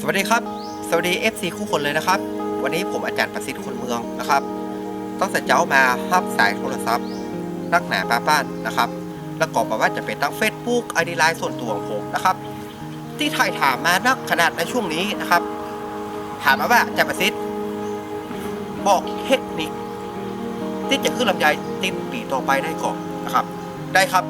สวัสดีครับ สวัสดี FC คู่คนเลยนะครับ วันนี้ผมอาจารย์ประสิทธิ์คนเมืองนะครับ ต้องแต่เจ้ามาฮับสายโทรศัพท์นักหนาป้าป้านนะครับแล้วก็บอกว่าจะเป็นทั้ง Facebook ไอดีไลน์ส่วนตัวของผมนะครับ ที่ถ่ายถามมานักขนาดในช่วงนี้นะครับ ถามมาว่าอาจารย์ประสิทธิ์บอกเทคนิค ที่จะขึ้นลำไยติดปีต่อไปได้ก่อนนะครับ ได้ครับ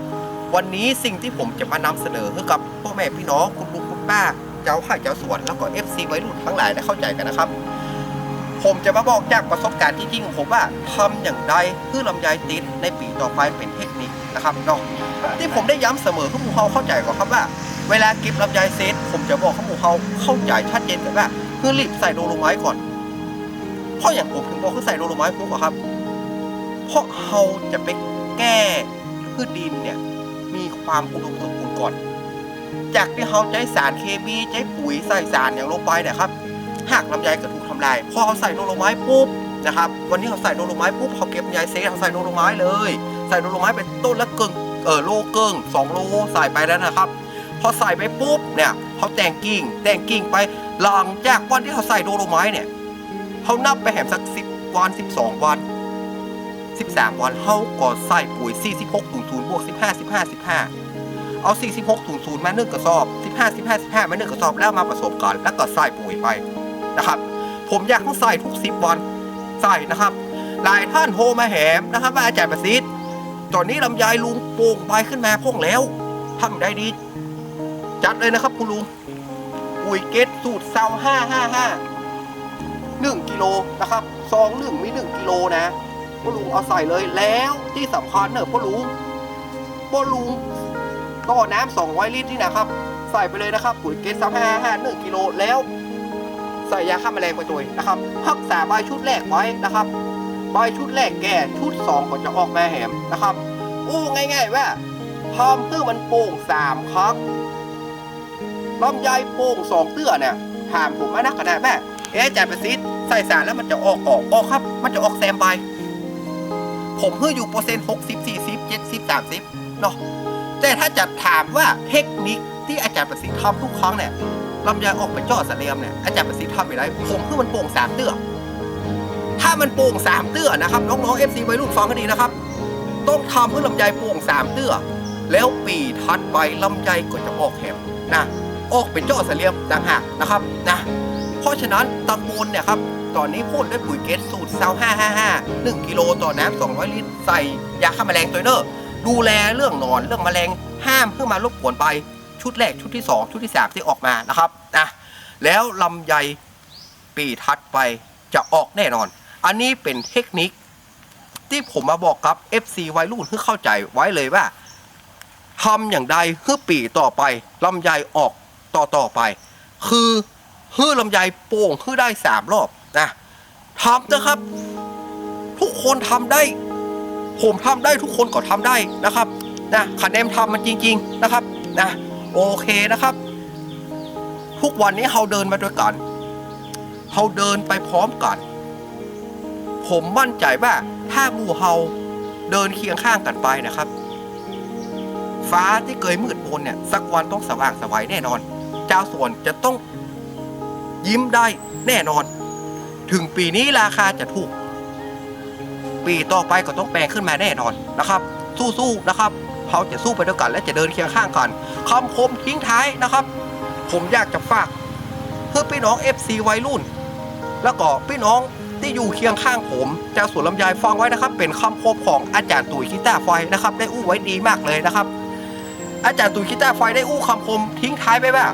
วันนี้สิ่งที่ผมจะมานำเสนอให้กับพ่อแม่พี่น้องคุณลุงคุณป้า เจ้าข่ายเจ้าสวนแล้วก็ FC วัยรุ่นทั้งหลายได้เข้าใจกันนะครับ ผมจะมาบอกจากประสบการณ์ที่จริงของผมว่าทำอย่างไรเพื่อลำไยติดในปีต่อไปเป็นเทคนิคนะครับเนาะที่ผมได้ย้ำเสมอให้หมู่เฮาเข้าใจก่อนครับว่า เวลาเก็บลำไยเซตผมจะบอกให้หมู่เฮาเข้าใจชัดเจนกันว่าเพื่อรีบใส่โดโลไม้ก่อนเพราะอย่างผมถึงบอกให้ใส่โดโลไม้ปุ๊บอะครับ เพราะเฮาจะไปแก้พืชดินเนี่ยมีความอุดมสมบูรณ์ก่อน จากที่เขาใช้สารเคมีใช้ปุ๋ยใส่สารอย่างลงไปเนี่ยครับหากลำไยเก็ถูกทำลายพอเขาใส่โดโลไม้ปุ๊บนะครับวันนี้เขาใส่โดโลไม้ปุ๊บเขาเก็บลำไยเซตเขาใส่โดโลไม้เลย ใส่โดโลไม้เป็นต้นละเกิงเออโลเกิงสองโลใส่ไปแล้วนะครับ พอใส่ไปปุ๊บเนี่ยเขาแต่งกิ่งแต่งกิ่งไปหลังจากวันที่เขาใส่โดโลไม้เนี่ยเขานับไปแหมสักสิบวันสิบสองวัน13วันเขาก็ใส่ปุ๋ย46ถุงศูนย์บวก15 15 15เอา46ถุ งศูนย์มา1กระสอบ 15 15 15 มา1กระสอบแล้วมาผสมกันแล้วก็ใส่ปุ๋ยไปนะครับ ผมอยากให้ใส่ทุก 10 วันใส่นะครับ หลายท่านโทรมาแหมนะครับ ว่าอาจารย์ประสิทธิ์ตอนนี้ลำไยลุงโป่งใบขึ้นมาพ่งแล้วทำได้ดี จัดเลยนะครับคุณลุงปุ๋ยเกตสูตรเซา555 1กิโลนะครับซองหนึ่งมี1กิโลนะพ่อลุงเอาใส่เลยแล้วที่สำคัญเนอะพ่อลุงพ่อลุง ต่อน้ำสองร้อยลิตรนี่นะครับ ใส่ไปเลยนะครับปุ๋ยเกสซัมห้าห้าหนึ่งกิโลแล้ว ใส่ยาฆ่าแมลงไปตัวนะครับรักษาใบชุดแรกไว้นะครับใบชุดแรกแก่ชุดสองก็จะออกมาแหมนะครับอู้ง่ายๆว่าทำเพื่อมันโป่งสามครั้งลำไยโป่งสองเตื้อเนี่ยถามผมมานักขนาดแม่เอ๊ะอาจารย์ประสิทธิ์ใส่สารแล้วมันจะออกออกออกครับ มันจะออกแซมใบ ผมเพื่ออยู่เปอร์เซ็นต์หกสิบสี่สิบเจ็ดสิบสามสิบเนาะ แต่ถ้าจะถามว่าเทคนิคที่อาจารย์ประสิทธิ์ทำทุกครั้งเนี่ยลำไยออกไปจ่อเสลียมเนี่ยอาจารย์ประสิทธิ์ทำไปได้ผมเพื่อมันโป่งสามเตื้อถ้ามันโป่งสามเตื้อนะครับน้องๆเอฟซีวัยรุ่นฟังให้ดีนะครับ ต้องทำเพื่อลำไยโป่งสามเตื้อแล้วปีทัดไปลำไยก็จะออกแหมนะออกเป็นจ่อเสลียมต่างหากนะครับนะเพราะฉะนั้นตำบลเนี่ยครับตอนนี้พ่นด้วยปุ๋ยเกสสูตรเซา555 1กิโลต่อน้ำ200 ลิตร ใส่ยาฆ่าแมลงตัวเนอร์ ดูแลเรื่องนอนเรื่องแมลงห้ามเพื่อมารบกวนไปชุดแรกชุดที่ 2 ชุดที่3ที่ออกมานะครับนะแล้วลำไยปีทัดไปจะออกแน่นอน อันนี้เป็นเทคนิค ที่ผมมาบอกกับ FC วัยรุ่นเพื่อเข้าใจไว้เลยว่าทำอย่างใดเพื่อปีต่อไปลำไยออกต่อต่อไป คือเพื่อลำไยโป่งเพื่อได้สามรอบนะทำนะครับ ทุกคนทำได้ ผมทำได้ทุกคนก็ทำได้นะครับนะคะแนนทำมันจริง ๆนะครับนะโอเคนะครับ ทุกวันนี้เราเดินมาด้วยกันเราเดินไปพร้อมกัน ผมมั่นใจว่าถ้าหมู่เฮาเดินเคียงข้างกันไปนะครับ ฟ้าที่เคยมืดมนเนี่ย สักวันต้องสว่างสวัยแน่นอน เจ้าสวนจะต้องยิ้มได้แน่นอน ถึงปีนี้ราคาจะถูก ปีต่อไปก็ต้องแปลงขึ้นมาแน่นอนนะครับ สู้ๆนะครับเขาจะสู้ไปด้วยกันและจะเดินเคียงข้างกันคำคมทิ้งท้ายนะครับ ผมอยากจะฝากเพื่อพี่น้อง FC วัยรุ่น แล้วก็พี่น้องที่อยู่เคียงข้างผมจ้าสวนลำไยฟังไว้นะครับ เป็นคำคมของอาจารย์ตุ๋ยคิต้าไฟนะครับ ได้อู้ไว้ดีมากเลยนะครับ อาจารย์ตุ๋ยคิต้าไฟได้อู้คำคมทิ้งท้ายไปว่า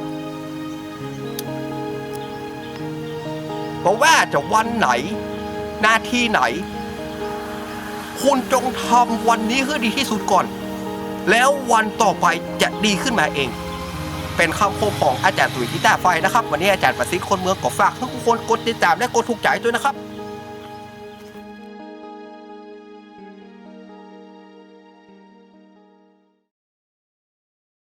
บอกว่าจะวันไหน หน้าที่ไหน คุณจงทำวันนี้ให้ดีที่สุดก่อน แล้ววันต่อไปจะดีขึ้นมาเอง เป็นคำคมของอาจารย์ตุ๋ยทิต้าไฟนะครับ วันนี้อาจารย์ประสิทธิ์คนเมืองก็ฝากทุกคนกดติดตามและกดถูกใจด้วยนะครับ